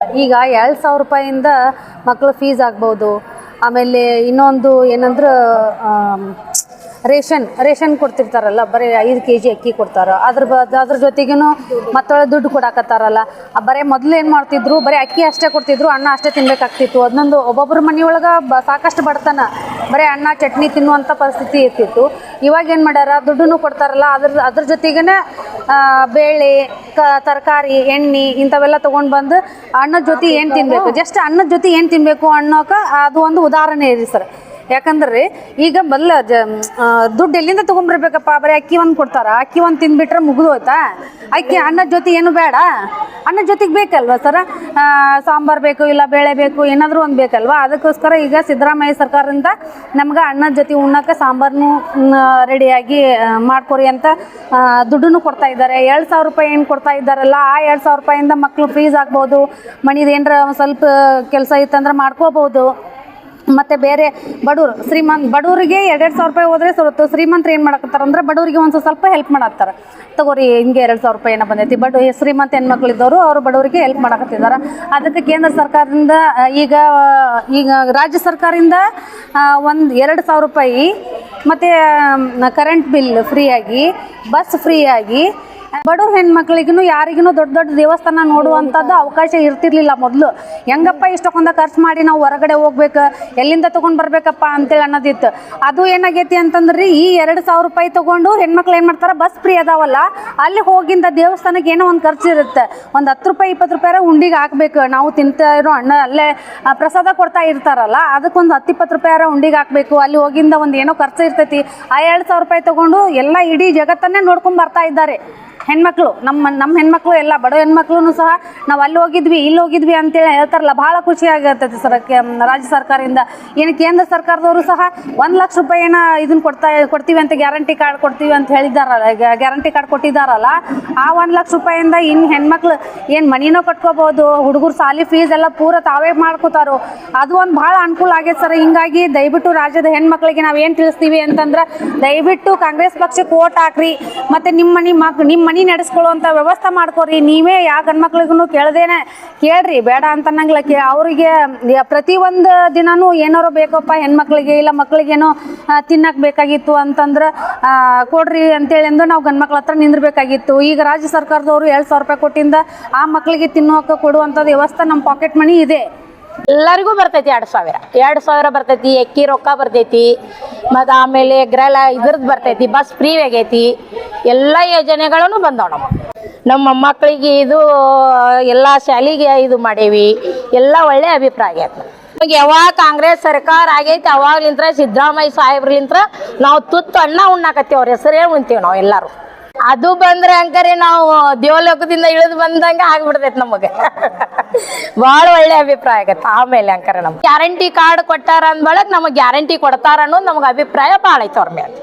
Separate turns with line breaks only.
ಈಗ ಎರಡು ಸಾವಿರ ರೂಪಾಯಿಂದ ಮಕ್ಕಳು ಫೀಸ್ ಆಗ್ಬೋದು. ಆಮೇಲೆ ಇನ್ನೊಂದು ಏನಂದ್ರೆ ರೇಷನ್ ರೇಷನ್ ಕೊಡ್ತಿರ್ತಾರಲ್ಲ, ಬರೀ ಐದು ಕೆ ಜಿ ಅಕ್ಕಿ ಕೊಡ್ತಾರೆ. ಅದ್ರ ಬ, ಅದ್ರ ಜೊತೆಗೂ ಮತ್ತೊಳ ದುಡ್ಡು ಕೊಡಾಕತ್ತಾರಲ್ಲ. ಬರೀ ಮೊದಲು ಏನು ಮಾಡ್ತಿದ್ರು, ಬರೀ ಅಕ್ಕಿ ಅಷ್ಟೇ ಕೊಡ್ತಿದ್ರು, ಅನ್ನ ಅಷ್ಟೇ ತಿನ್ಬೇಕಾಗ್ತಿತ್ತು. ಅದನ್ನೊಂದು ಒಬ್ಬೊಬ್ಬರ ಮನೆಯೊಳಗೆ ಬ, ಸಾಕಷ್ಟು ಬಡತನ. ಬರೀ ಅನ್ನ, ಚಟ್ನಿ ತಿನ್ನುವಂಥ ಪರಿಸ್ಥಿತಿ ಇರ್ತಿತ್ತು. ಇವಾಗ ಏನು ಮಾಡ್ಯಾರ ದುಡ್ಡನ್ನು ಕೊಡ್ತಾರಲ್ಲ, ಅದ್ರ ಅದ್ರ ಜೊತೆಗೇನೆ ಬೇಳೆ, ಕ, ತರಕಾರಿ, ಎಣ್ಣೆ ಇಂಥವೆಲ್ಲ ತೊಗೊಂಡು ಬಂದು ಅನ್ನದ ಜೊತೆ ಏನು ತಿನ್ನಬೇಕು ಜಸ್ಟ್ ಅನ್ನದ ಜೊತೆ ಏನು ತಿನ್ನಬೇಕು ಅನ್ನೋಕೆ ಅದು ಒಂದು ಉದಾಹರಣೆ ಇದೆ ಸರ್. ಯಾಕಂದ್ರೆ ಈಗ ಬಲ್ಲ ಜ ದುಡ್ಡು ಎಲ್ಲಿಂದ ತೊಗೊಂಬರ್ಬೇಕಪ್ಪ ಬರೀ ಅಕ್ಕಿ ಒಂದು ಕೊಡ್ತಾರ. ಅಕ್ಕಿ ಒಂದು ತಿಂದ್ಬಿಟ್ರೆ ಮುಗಿದು ಹೋಯ್ತಾ ಅಕ್ಕಿ ಅನ್ನದ ಜೊತೆ ಏನು ಬೇಡ? ಅನ್ನದ ಜೊತೆಗೆ ಬೇಕಲ್ವ ಸರ? ಸಾಂಬಾರು ಬೇಕು ಇಲ್ಲ ಬೇಳೆ ಬೇಕು, ಏನಾದರೂ ಒಂದು ಬೇಕಲ್ವಾ? ಅದಕ್ಕೋಸ್ಕರ ಈಗ ಸಿದ್ದರಾಮಯ್ಯ ಸರ್ಕಾರದಿಂದ ನಮ್ಗೆ ಅನ್ನದ ಜೊತೆ ಉಣ್ಣಕ್ಕೆ ಸಾಂಬಾರನ್ನು ರೆಡಿಯಾಗಿ ಮಾಡ್ಕೊರಿ ಅಂತ ದುಡ್ಡನ್ನು ಕೊಡ್ತಾ ಇದ್ದಾರೆ. ಎರಡು ಸಾವಿರ ರೂಪಾಯಿ ಏನು ಕೊಡ್ತಾ ಇದ್ದಾರಲ್ಲ, ಆ ಎರಡು ಸಾವಿರ ರೂಪಾಯಿಂದ ಮಕ್ಕಳು ಫೀಸ್ ಆಗ್ಬೋದು. ಮನಿದು ಏನರ ಸ್ವಲ್ಪ ಕೆಲಸ ಇತ್ತಂದ್ರೆ ಮಾಡ್ಕೋಬೋದು. ಮತ್ತು ಬೇರೆ ಬಡವ್ರು ಶ್ರೀಮಂತ ಬಡವರಿಗೆ ಎರಡೆರಡು ಸಾವಿರ ರೂಪಾಯಿ ಹೋದರೆ ಸ್ವಲ್ಪ ಶ್ರೀಮಂತರು ಏನು ಮಾಡಕತ್ತಾರ ಅಂದ್ರೆ ಬಡವರಿಗೆ ಒಂದು ಸ್ವಲ್ಪ ಹೆಲ್ಪ್ ಮಾಡತ್ತಾರ. ತಗೋರಿ, ಹಿಂಗೆ ಎರಡು ಸಾವಿರ ರೂಪಾಯಿ ಏನೋ ಬಂದೈತಿ. ಬಡ ಶ್ರೀಮಂತ ಹೆಣ್ಮಕ್ಳಿದ್ದವರು ಅವರು ಬಡವರಿಗೆ ಹೆಲ್ಪ್ ಮಾಡಕತ್ತಿದ್ದಾರೆ ಅದಕ್ಕೆ ಕೇಂದ್ರ ಸರ್ಕಾರದಿಂದ ಈಗ ಈಗ ರಾಜ್ಯ ಸರ್ಕಾರದಿಂದ ಒಂದು ಎರಡು ಸಾವಿರ ರೂಪಾಯಿ, ಮತ್ತು ಕರೆಂಟ್ ಬಿಲ್ ಫ್ರೀಯಾಗಿ ಬಸ್ ಫ್ರೀಯಾಗಿ ಬಡ ಹೆಣ್ಮಕ್ಳಿಗೂ ಯಾರಿಗೂ ದೊಡ್ಡ ದೊಡ್ಡ ದೇವಸ್ಥಾನ ನೋಡುವಂಥದ್ದು ಅವಕಾಶ ಇರ್ತಿರ್ಲಿಲ್ಲ ಮೊದಲು. ಹೆಂಗಪ್ಪ ಇಷ್ಟಕ್ಕೊಂದ ಖರ್ಚು ಮಾಡಿ ನಾವು ಹೊರಗಡೆ ಹೋಗ್ಬೇಕು, ಎಲ್ಲಿಂದ ತೊಗೊಂಡು ಬರ್ಬೇಕಪ್ಪ ಅಂತೇಳಿ ಅನ್ನೋದಿತ್ತು. ಅದು ಏನಾಗೈತಿ ಅಂತಂದ್ರೆ, ಈ ಎರಡು ಸಾವಿರ ರೂಪಾಯಿ ತಗೊಂಡು ಹೆಣ್ಮಕ್ಳು ಏನು ಮಾಡ್ತಾರೆ, ಬಸ್ ಫ್ರೀ ಅದಾವಲ್ಲ, ಅಲ್ಲಿ ಹೋಗಿಂದ ದೇವಸ್ಥಾನಕ್ಕೆ ಏನೋ ಒಂದು ಖರ್ಚು ಇರುತ್ತೆ. ಒಂದು ಹತ್ತು ರೂಪಾಯಿ, ಇಪ್ಪತ್ತು ರೂಪಾಯಿ ಉಂಡಿಗೆ ಹಾಕ್ಬೇಕು. ನಾವು ತಿಂತಾ ಇರೋ ಅಣ್ಣ ಅಲ್ಲೇ ಪ್ರಸಾದ ಕೊಡ್ತಾ ಇರ್ತಾರಲ್ಲ, ಅದಕ್ಕೊಂದು ಹತ್ತು, ಇಪ್ಪತ್ತು ರೂಪಾಯಿ ಉಂಡಿಗೆ ಹಾಕ್ಬೇಕು. ಅಲ್ಲಿ ಹೋಗಿಂದ ಒಂದು ಏನೋ ಖರ್ಚು ಇರ್ತೈತಿ. ಆ ಎರಡು ಸಾವಿರ ರೂಪಾಯಿ ತಗೊಂಡು ಎಲ್ಲ ಇಡೀ ಜಗತ್ತನ್ನೇ ನೋಡ್ಕೊಂಡು ಬರ್ತಾ ಇದ್ದಾರೆ. ಹೆಣ್ಮಕ್ಳು, ನಮ್ಮ ನಮ್ಮ ಹೆಣ್ಮಕ್ಳು ಎಲ್ಲ, ಬಡ ಹೆಣ್ಮಕ್ಳು ಸಹ ನಾವು ಅಲ್ಲಿ ಹೋಗಿದ್ವಿ, ಇಲ್ಲಿ ಹೋಗಿದ್ವಿ ಅಂತೇಳಿ ಹೇಳ್ತಾರಲ್ಲ, ಭಾಳ ಖುಷಿ ಆಗತ್ತೈತಿ ಸರ್ ರಾಜ್ಯ ಸರ್ಕಾರದಿಂದ. ಏನು ಕೇಂದ್ರ ಸರ್ಕಾರದವರು ಸಹ ಒಂದು ಲಕ್ಷ ರೂಪಾಯಿನ ಇದನ್ನ ಕೊಡ್ತಾ, ಕೊಡ್ತೀವಿ ಅಂತ ಗ್ಯಾರಂಟಿ ಕಾರ್ಡ್ ಕೊಡ್ತೀವಿ ಅಂತ ಹೇಳಿದಾರಲ್ಲ ಗ್ಯಾರಂಟಿ ಕಾರ್ಡ್ ಕೊಟ್ಟಿದ್ದಾರಲ್ಲ, ಆ ಒಂದು ಲಕ್ಷ ರೂಪಾಯಿಂದ ಇನ್ನು ಹೆಣ್ಮಕ್ಳು ಏನು ಮನಿನೋ ಕಟ್ಕೋಬೋದು, ಹುಡುಗರು ಸಾಲಿ ಫೀಸ್ ಎಲ್ಲ ಪೂರ ತಾವೇ ಮಾಡ್ಕೋತಾರೋ. ಅದು ಒಂದು ಭಾಳ ಅನುಕೂಲ ಆಗೈತೆ ಸರ್, ಹಿಂಗಾಗಿ ದಯವಿಟ್ಟು ರಾಜ್ಯದ ಹೆಣ್ಮಕ್ಳಿಗೆ ನಾವು ಏನು ತಿಳಿಸ್ತೀವಿ ಅಂತಂದ್ರೆ, ದಯವಿಟ್ಟು ಕಾಂಗ್ರೆಸ್ ಪಕ್ಷಕ್ಕೆ ಓಟ್ ಹಾಕ್ರಿ, ಮತ್ತು ನಿಮ್ಮ ಮನೆ ಮಕ್ ನಿಮ್ಮ ಮನೆ ನಡೆಸ್ಕೊಳ್ಳುವಂಥ ವ್ಯವಸ್ಥೆ ಮಾಡ್ಕೊರಿ. ನೀವೇ ಯಾವ ಗಂಡ್ಮಕ್ಳಿಗೂ ಕೇಳ್ದೇನೆ ಕೇಳ್ರಿ. ಬೇಡ ಅಂತ ಅನ್ನಂಗಿಲ್ಲ ಕೇ, ಅವರಿಗೆ ಪ್ರತಿ ಒಂದು ದಿನನೂ ಏನಾರು ಬೇಕಪ್ಪ, ಹೆಣ್ಮಕ್ಳಿಗೆ ಇಲ್ಲ ಮಕ್ಳಿಗೇನೋ ತಿನ್ನಕ್ಕೆ ಬೇಕಾಗಿತ್ತು ಅಂತಂದ್ರೆ ಕೊಡ್ರಿ ಅಂತೇಳಿ ಅಂದು ನಾವು ಗಂಡ್ಮಕ್ಳ ಹತ್ರ ನಿಂದಿರ್ಬೇಕಾಗಿತ್ತು. ಈಗ ರಾಜ್ಯ ಸರ್ಕಾರದವರು ಎರಡು ಸಾವಿರ ರೂಪಾಯಿ ಕೊಟ್ಟಿಂದ ಆ ಮಕ್ಕಳಿಗೆ ತಿನ್ನೋಕೆ ಕೊಡುವಂಥದ್ದು ವ್ಯವಸ್ಥೆ ನಮ್ಮ ಪಾಕೆಟ್ ಮನಿ ಇದೆ.
ಎಲ್ಲರಿಗೂ ಬರ್ತೈತಿ ಎರಡು ಸಾವಿರ. ಎರಡು ಸಾವಿರ ಬರ್ತೈತಿ ಅಕ್ಕಿ ರೊಕ್ಕ ಬರ್ತೈತಿ ಮತ್ತು ಆಮೇಲೆ ಗ್ರಲ ಇದ್ರದ್ದು ಬರ್ತೈತಿ, ಬಸ್ ಫ್ರೀ ಆಗೈತಿ. ಎಲ್ಲ ಯೋಜನೆಗಳನ್ನು ಬಂದವ ನಮ್ಮ. ನಮ್ಮ ಮಕ್ಕಳಿಗೆ ಇದು, ಎಲ್ಲ ಶಾಲೆಗೆ ಇದು ಮಾಡೇವಿ. ಎಲ್ಲ ಒಳ್ಳೆ ಅಭಿಪ್ರಾಯ ಆಗೈತೆ ನಮಗೆ. ಯಾವಾಗ ಕಾಂಗ್ರೆಸ್ ಸರ್ಕಾರ ಆಗೈತಿ, ಅವಾಗ್ಲಿಂತ್ರ ಸಿದ್ದರಾಮಯ್ಯ ಸಾಹೇಬ್ರಲಿಂತ್ರ ನಾವು ತುತ್ತು ಅಣ್ಣ ಉಣ್ಣಾಕತ್ತೀವಿ, ಅವ್ರ ಹೆಸರೇ ಉಣ್ತೀವಿ ನಾವು ಎಲ್ಲರೂ. ಅದು ಬಂದ್ರೆ ಅಂಕರಿ ನಾವು ದೇವಲೋಕದಿಂದ ಇಳಿದು ಬಂದಂಗೆ ಆಗ್ಬಿಡ್ತೈತಿ ನಮಗೆ. ಭಾಳ ಒಳ್ಳೆ ಅಭಿಪ್ರಾಯ ಆಗತ್ತೆ, ಆಮೇಲೆ ಅಂಕರೆ ನಮ್ಗೆ. ಗ್ಯಾರಂಟಿ ಕಾರ್ಡ್ ಕೊಟ್ಟಾರ ಅಂದ್ಬಳಕ್ ನಮಗೆ ಗ್ಯಾರಂಟಿ ಕೊಡ್ತಾರ ಅನ್ನೋದು ನಮ್ಗೆ ಅಭಿಪ್ರಾಯ ಭಾಳ ಐತೆ ಅವ್ರ ಮೇಲೆ.